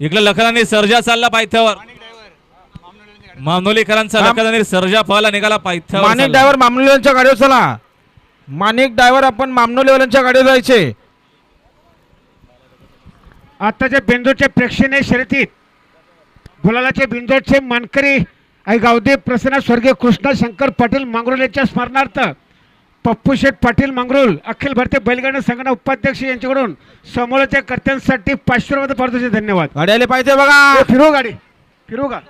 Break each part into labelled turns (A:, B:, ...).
A: इकडे लखनाने सर्जा चालला पायथ्यावर. मामनोलीकरांचा
B: माम-
A: लखनाने सर्जा पळाला निघाला पायथ्यावर
B: माणिक
A: चालला.
B: ड्रायव्हर मामनोलीवाल्यांच्या गाडीवर चला. माणिक ड्रायव्हर आपण मामनोलीवाल्यांच्या गाडीवर जायचे.
C: आताच्या बिंदूच्या प्रेक्षणीय शर्यतीत गुलालाचे बिंदूचे मानकरी आई गावदे प्रसन्न स्वर्गीय कृष्णा शंकर पाटील मंगरुळ यांच्या स्मरणार्थ पप्पू शेठ पाटील मंगरुळ अखिल भारतीय बैलगाडी संघटना उपाध्यक्ष यांच्याकडून समोरच्या कर्त्यांसाठी पाचशे रुपये पारितोषिक धन्यवाद.
B: गाडी आले पाहिजे बघा.
C: ए, फिरवू गाडी फिरवू का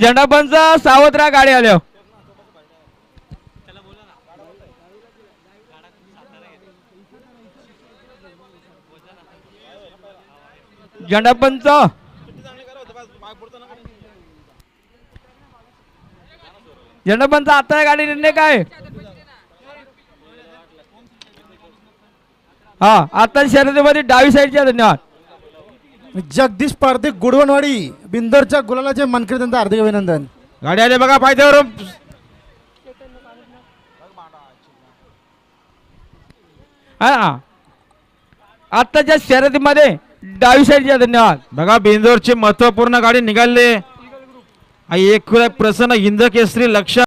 B: झेंडापंच सावत्रा गाडी आल्या झेंडापंच झेंडापंच आता गाडी निर्णय काय? हा आता शर्यतीमध्ये डावी साईडच्या धन्यवाद.
D: जगदीश पारदे गुडवणवाडी बिंदोरच्या गुलालाचे मनकरी त्यांचं हार्दिक अभिनंदन.
B: गाडी आले बघा पायथ्यावर हा आत्ताच्या शर्यतीमध्ये डावी साईडच्या धन्यवाद. बघा बिंदोरची महत्त्वपूर्ण गाडी निघाली. एक प्रसन्न हिंद केसरी लक्ष